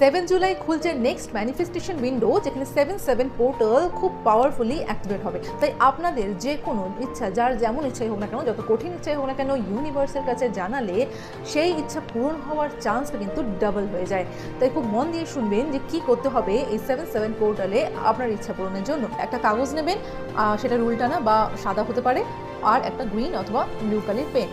Seven July খুলছে next manifestation window যেখানে seven seven portal খুব পাওয়ারফুলি অ্যাক্টিভেট হবে। তাই আপনাদের যে কোনো ইচ্ছা, যার যেমন ইচ্ছাই হোক না কেন, যত কঠিন ইচ্ছাই হোক না কেন ইউনিভার্সের কাছে জানালে সেই ইচ্ছা পূরণ হওয়ার চান্সটা কিন্তু ডাবল হয়ে যায়। তাই খুব মন দিয়ে শুনবেন যে কি করতে হবে এই সেভেন সেভেন পোর্টালে আপনার ইচ্ছা পূরণের জন্য। একটা কাগজ নেবেন সেটা রুলটানা বা সাদা হতে পারে, আর একটা গ্রিন অথবা blue colour pen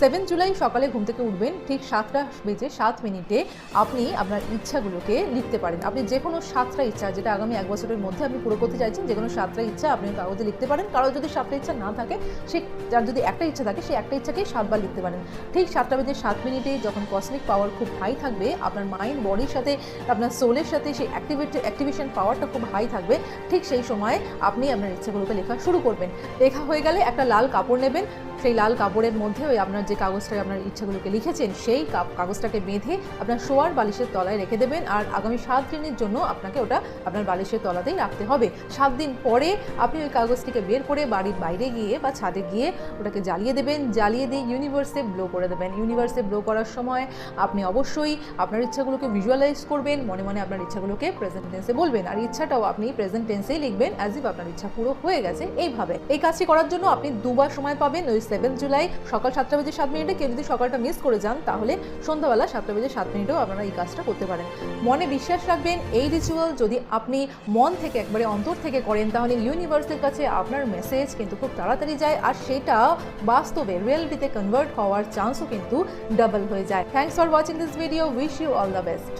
seven July সকালে ঘুম থেকে উঠবেন, ঠিক সাতটা বেজে সাত মিনিটে আপনি আপনার ইচ্ছাগুলোকে লিখতে পারেন। আপনি যে কোনো সাতটা ইচ্ছা, যেটা আগামী এক বছরের মধ্যে আপনি পুরো করতে চাইছেন যে কোনো সাতটা ইচ্ছা আপনি কাগজে লিখতে পারেন। কারও যদি সাতটা ইচ্ছা না থাকে, সে যার যদি একটা ইচ্ছা থাকে সেই একটা ইচ্ছাকেই সাতবার লিখতে পারেন। ঠিক সাতটা বেজে সাত মিনিটে যখন কসমিক পাওয়ার খুব হাই থাকবে, আপনার মাইন্ড বডির সাথে, আপনার সোলের সাথে সেই অ্যাক্টিভিটি অ্যাক্টিভেশন পাওয়ারটা খুব হাই থাকবে, ঠিক সেই সময় আপনি আপনার ইচ্ছাগুলোকে লেখা শুরু করবেন। লেখা হয়ে গেলে একটা লাল কাপড় নেবেন সেই লাল কাপড়ের মধ্যে ওই আপনার যে কাগজটায় আপনার ইচ্ছাগুলোকে লিখেছেন, সেই কাগজটাকে বেঁধে আপনার শোয়ার বালিশের তলায় রেখে দেবেন আর আগামী সাত দিনের জন্য আপনাকে ওটা আপনার বালিশের তলাতেই রাখতে হবে। সাত দিন পরে আপনি ওই কাগজটিকে বের করে বাড়ির বাইরে গিয়ে বা ছাদে গিয়ে ওটাকে জ্বালিয়ে দেবেন। জ্বালিয়ে দিয়ে ইউনিভার্সে ব্লো করে দেবেন। ইউনিভার্সে ব্লো করার সময় আপনি অবশ্যই আপনার ইচ্ছাগুলোকে ভিজুয়ালাইজ করবেন, মনে মনে আপনার ইচ্ছাগুলোকে প্রেজেন্ট টেন্সে বলবেন আর ইচ্ছাটাও আপনি প্রেজেন্ট টেন্সেই লিখবেন অ্যাজ ইফ আপনার ইচ্ছা পুরো হয়ে গেছে। এইভাবে। এই কাজটি করার জন্য আপনি দুবার সময় পাবেন, ওই সেভেন জুলাই সকাল সাতটা বেজে সাত মিনিটে। কেউ যদি সকালটা মিস করে যান, তাহলে সন্ধ্যাবেলা সাতটা বেজে সাত মিনিটেও আপনারা এই কাজটা করতে পারেন। মনে বিশ্বাস রাখবেন, এই রিচুয়াল যদি আপনি মন থেকে একবারে অন্তর থেকে করেন, তাহলে ইউনিভার্সের কাছে আপনার মেসেজ কিন্তু খুব তাড়াতাড়ি যায়, আর সেটা বাস্তবে রিয়েলিটিতে কনভার্ট হওয়ার চান্সও কিন্তু ডাবল হয়ে যায়। Thanks for watching this video wish you all the best